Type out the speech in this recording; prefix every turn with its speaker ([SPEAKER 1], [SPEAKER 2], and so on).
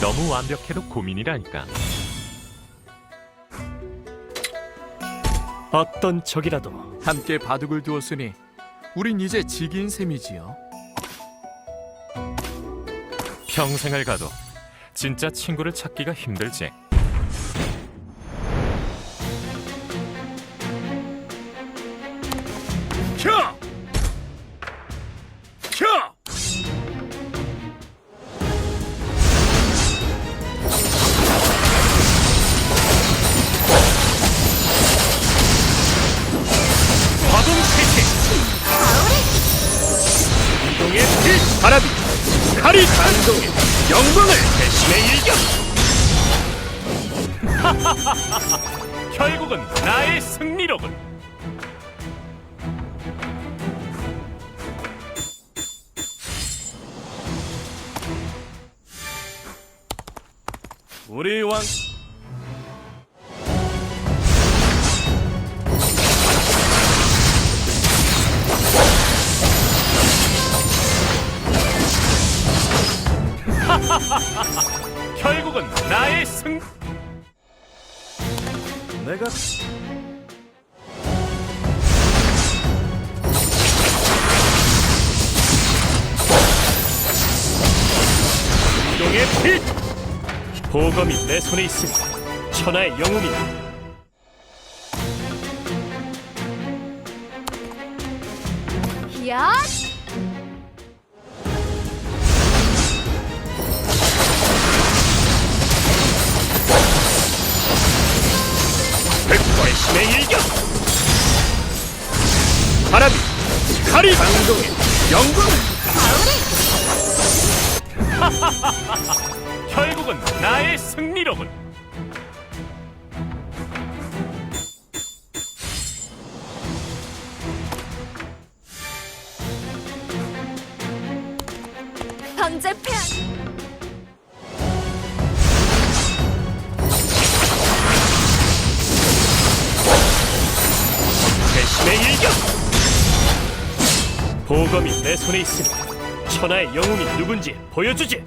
[SPEAKER 1] 너무 완벽해도 고민이라니까.
[SPEAKER 2] 어떤 적이라도
[SPEAKER 3] 함께 바둑을 두었으니 우린 이제 지긴 셈이지요.
[SPEAKER 1] 평생을 가도 진짜 친구를 찾기가 힘들지.
[SPEAKER 3] 켜!
[SPEAKER 2] 바라비 카리 단동의 영광을 대신의 일격 결국은 나의 승리로군. 우리 왕 결국은 나의 승. 내가 이동의 빛. 보검이 내 손에 있으니 천하의 영웅이다.
[SPEAKER 4] 야!
[SPEAKER 2] 백과의 신의 일격. 바람이 카리 강동의 영광을. 결국은 나의 승리로군.
[SPEAKER 4] 황제 폐
[SPEAKER 2] 보검이 내 손에 있으니 천하의 영웅이 누군지 보여주지!